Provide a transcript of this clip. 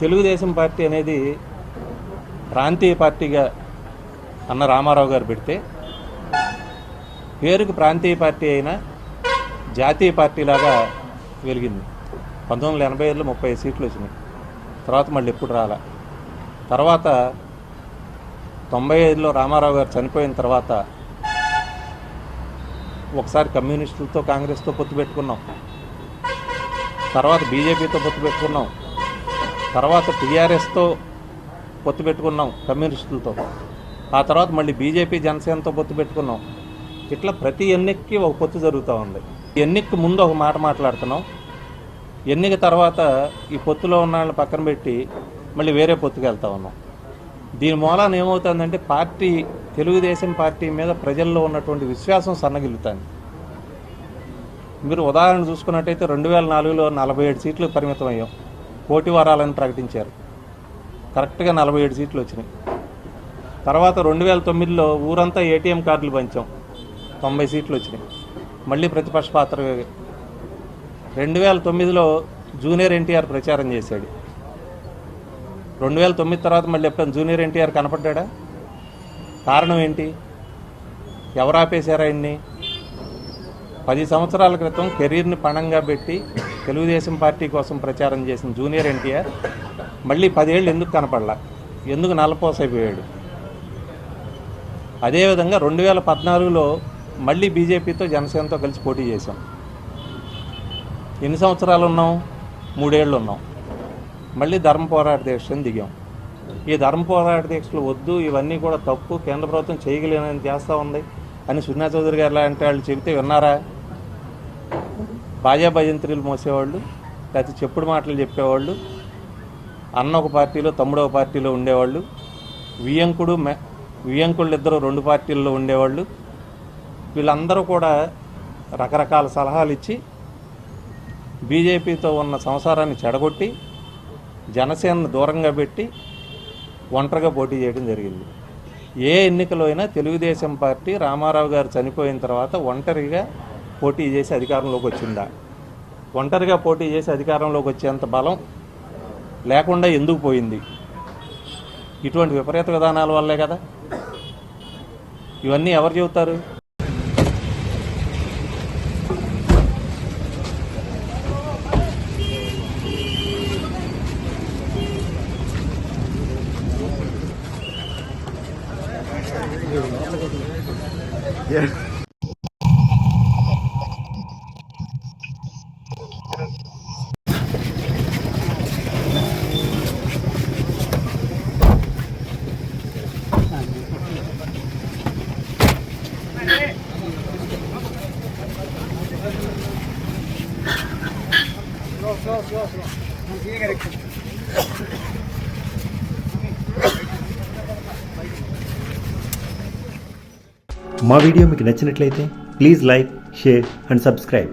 Telugu Desam party అనేది ప్రాంతీయ పార్టీగా అన్న రామారావు గారు పెడితే పేరుకు ప్రాంతీయ పార్టీ అయినా జాతీయ పార్టీలాగా వెలిగింది. పంతొమ్మిది వందల ఎనభై ఏళ్ళు ముప్పై సీట్లు వచ్చినాయి. తర్వాత మళ్ళీ ఎప్పుడు రాలా? తర్వాత తొంభై ఐదులో రామారావు గారు చనిపోయిన తర్వాత ఒకసారి కమ్యూనిస్టులతో కాంగ్రెస్తో పొత్తు పెట్టుకున్నాం. తర్వాత బీజేపీతో పొత్తు పెట్టుకున్నాం. తర్వాత టీఆర్ఎస్తో పొత్తు పెట్టుకున్నాం కమ్యూనిస్టులతో. ఆ తర్వాత మళ్ళీ బీజేపీ జనసేనతో పొత్తు పెట్టుకున్నాం. ఇట్లా ప్రతి ఎన్నికకి ఒక పొత్తు జరుగుతూ ఉంది. ఎన్నికకి ముందు ఒక మాట మాట్లాడుతున్నాం. ఎన్నిక తర్వాత ఈ పొత్తులో ఉన్న వాళ్ళని పక్కన పెట్టి మళ్ళీ వేరే పొత్తుకు వెళ్తా ఉన్నాం. దీని మూలాన ఏమవుతుందంటే పార్టీ తెలుగుదేశం పార్టీ మీద ప్రజల్లో ఉన్నటువంటి విశ్వాసం సన్నగిల్లుతుంది. మీరు ఉదాహరణ చూసుకున్నట్టయితే రెండు వేల నాలుగులో నలభై ఏడు సీట్లు పరిమితం అయ్యాం పోటీ వారాలని ప్రకటించారు. కరెక్ట్గా నలభై ఏడు సీట్లు వచ్చినాయి. తర్వాత రెండు వేల తొమ్మిదిలో ఊరంతా ఏటీఎం కార్డులు పంచాం. తొంభై సీట్లు వచ్చినాయి. మళ్ళీ ప్రతిపక్ష పాత్ర రెండు వేల తొమ్మిదిలో జూనియర్ ఎన్టీఆర్ ప్రచారం చేశాడు. రెండు వేల తొమ్మిది తర్వాత మళ్ళీ ఎప్పుడైనా జూనియర్ ఎన్టీఆర్ కనపడ్డా కారణం ఏంటి? ఎవరు ఆపేశారా ఆయన్ని? పది సంవత్సరాల క్రితం కెరీర్ని పణంగా పెట్టి తెలుగుదేశం పార్టీ కోసం ప్రచారం చేసిన జూనియర్ ఎన్టీఆర్ మళ్ళీ పదేళ్ళు ఎందుకు కనపడలా? ఎందుకు నల్లపోసైపోయాడు? అదేవిధంగా రెండు వేల పద్నాలుగులో మళ్ళీ బీజేపీతో జనసేనతో కలిసి పోటీ చేశాం. ఎన్ని సంవత్సరాలు ఉన్నాం? మూడేళ్ళు ఉన్నాం. మళ్ళీ ధర్మ పోరాట దీక్షను దిగాం. ఈ ధర్మ పోరాట దీక్షలు వద్దు ఇవన్నీ కూడా తప్పు కేంద్ర ప్రభుత్వం చేయగలేనని చేస్తూ ఉంది అని సున్నా చౌదరి గారు లాంటి వాళ్ళు చెబితే విన్నారా? బాజా భజంత్రులు మోసేవాళ్ళు లేకపోతే చెప్పుడు మాటలు చెప్పేవాళ్ళు అన్న ఒక పార్టీలో తమ్ముడు ఒక పార్టీలో ఉండేవాళ్ళు వియంకుడు మె వియంకుళ్ళు ఇద్దరు రెండు పార్టీల్లో ఉండేవాళ్ళు. వీళ్ళందరూ కూడా రకరకాల సలహాలు ఇచ్చి బీజేపీతో ఉన్న సంసారాన్ని చెడగొట్టి జనసేనను దూరంగా పెట్టి ఒంటరిగా పోటీ చేయడం జరిగింది. ఏ ఎన్నికలో అయినా తెలుగుదేశం పార్టీ రామారావు గారు చనిపోయిన తర్వాత ఒంటరిగా పోటీ చేసి అధికారంలోకి వచ్చిందా? ఒంటరిగా పోటీ చేసి అధికారంలోకి వచ్చేంత బలం లేకుండా ఎందుకు పోయింది? ఇటువంటి విపరీత విధానాల వల్లే కదా. ఇవన్నీ ఎవరు చెబుతారు? మా వీడియో మీకు నచ్చినట్లయితే please like share and subscribe